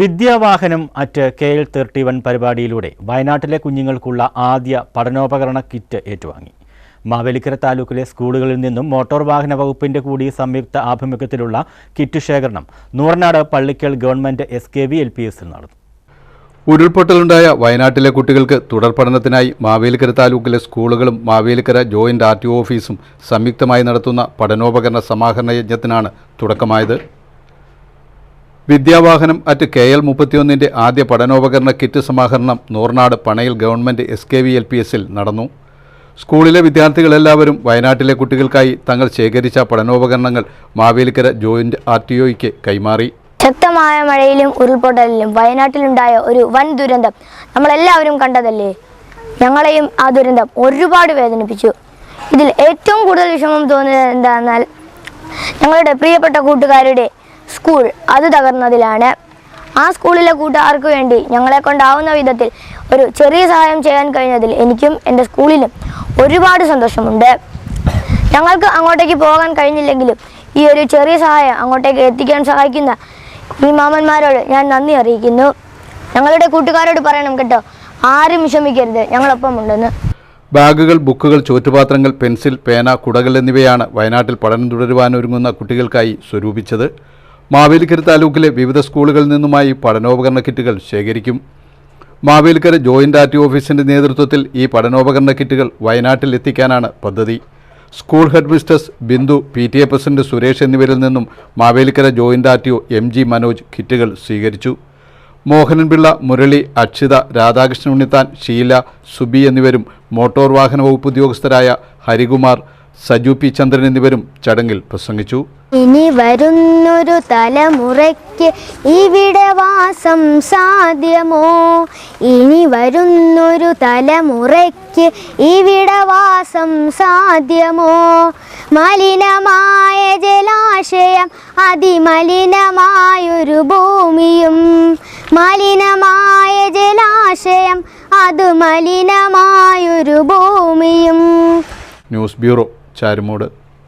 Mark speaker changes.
Speaker 1: Vidyavahanam at K L thirty one പരിപാടിയിലൂടെ വയനാട്ടിലെ കുഞ്ഞുങ്ങൾക്കുള്ള ആദ്യ പഠനോപകരണ കിറ്റ് ഏറ്റുവാങ്ങി. മാവേലിക്കര താലൂക്കിലെ സ്കൂളുകളിൽ നിന്നും മോട്ടോർ വാഹന വകുപ്പിന്റെ കൂടി സംയുക്ത ആഭിമുഖ്യത്തിലുള്ള കിറ്റ് ശേഖരണം Noornad Pallickal government S K V L P എസിൽ നടന്നു.
Speaker 2: ഉരുൾപൊട്ടലുണ്ടായ വയനാട്ടിലെ കുട്ടികൾക്ക് തുടർ പഠനത്തിനായി മാവേലിക്കര താലൂക്കിലെ സ്കൂളുകളും മാവേലിക്കര ജോയിന്റ് ആർ ടി ഓഫീസും സംയുക്തമായി നടത്തുന്ന പഠനോപകരണ സമാഹരണ യജ്ഞത്തിനാണ് തുടക്കമായത്. വിദ്യാവാഹനം അറ്റ് കെ എൽ മുപ്പത്തിയൊന്നിന്റെ ആദ്യ പഠനോപകരണ കിറ്റ് സമാഹരണം Noornad പണയിൽ government S K V L P എസിൽ നടന്നു. സ്കൂളിലെ വിദ്യാർത്ഥികളെല്ലാവരും വയനാട്ടിലെ കുട്ടികൾക്കായി തങ്ങൾ ശേഖരിച്ച പഠനോപകരണങ്ങൾ മാവേലിക്കര ജോയിന്റ് ആർ ടി ഒയ്ക്ക് കൈമാറി.
Speaker 3: ശക്തമായ മഴയിലും ഉരുൾപൊട്ടലിലും വയനാട്ടിലുണ്ടായ ഒരു വൻ ദുരന്തം നമ്മളെല്ലാവരും കണ്ടതല്ലേ? ഞങ്ങളെയും ആ ദുരന്തം ഒരുപാട് വേദനിപ്പിച്ചു. ഇതിൽ ഏറ്റവും കൂടുതൽ വിഷമം തോന്നിയത് എന്താണെന്നാൽ ഞങ്ങളുടെ പ്രിയപ്പെട്ട കൂട്ടുകാരുടെ സ്കൂൾ അത് തകർന്നതിലാണ്. ആ സ്കൂളിലെ കൂട്ടുകാർക്ക് വേണ്ടി ഞങ്ങളെ കൊണ്ടാവുന്ന വിധത്തിൽ ഒരു ചെറിയ സഹായം ചെയ്യാൻ കഴിഞ്ഞതിൽ എനിക്കും എന്റെ സ്കൂളിലും ഒരുപാട് സന്തോഷമുണ്ട്. ഞങ്ങൾക്ക് അങ്ങോട്ടേക്ക് പോകാൻ കഴിഞ്ഞില്ലെങ്കിലും ഈ ഒരു ചെറിയ സഹായം അങ്ങോട്ടേക്ക് എത്തിക്കാൻ സഹായിക്കുന്ന ഈ മാമന്മാരോട് ഞാൻ നന്ദി അറിയിക്കുന്നു. ഞങ്ങളുടെ കൂട്ടുകാരോട് പറയണം കേട്ടോ ആരും വിഷമിക്കരുത് ഞങ്ങളൊപ്പം ഉണ്ടെന്ന്
Speaker 2: ബാഗുകൾ ബുക്കുകൾ ചോറ്റുപാത്രങ്ങൾ പെൻസിൽ പേന കുടകൾ എന്നിവയാണ് വയനാട്ടിൽ പഠനം തുടരുവാനൊരുങ്ങുന്ന കുട്ടികൾക്കായി സ്വരൂപിച്ചത്. മാവേലിക്കര താലൂക്കിലെ വിവിധ സ്കൂളുകളിൽ നിന്നുമായി പഠനോപകരണ കിറ്റുകൾ ശേഖരിക്കും. മാവേലിക്കര ജോയിന്റ് ആർ ടി ഓഫീസിന്റെ നേതൃത്വത്തിൽ ഈ പഠനോപകരണ കിറ്റുകൾ വയനാട്ടിൽ എത്തിക്കാനാണ് പദ്ധതി. School head mistress Bindu P T A president Suresh എന്നിവരിൽ നിന്നും Mavelikara joint R T O M G Manoj കിറ്റുകൾ സ്വീകരിച്ചു. മോഹനൻപിള്ള മുരളി അക്ഷിത രാധാകൃഷ്ണൻ ഉണ്ണിത്താൻ ഷീല സുബി എന്നിവരും മോട്ടോർ വാഹന വകുപ്പ് ഉദ്യോഗസ്ഥരായ ഹരികുമാർ സജു പി ചന്ദ്രൻ എന്നിവരും ചടങ്ങിൽ പ്രസംഗിച്ചു.
Speaker 3: ഇനി വരുന്നൊരു തലമുറയ്ക്ക് ഇവിടെ വാസം സാധ്യമോ? ഇനി വരുന്നൊരു തലമുറയ്ക്ക് ഇവിടെ വാസം സാധ്യമോ? മലിനമായ ജലാശയം അതിമലിനമായൊരു ഭൂമിയും മലിനമായ ജലാശയം അത് മലിനമായൊരു ഭൂമിയും.
Speaker 2: News bureau. ചാരുമൂട്.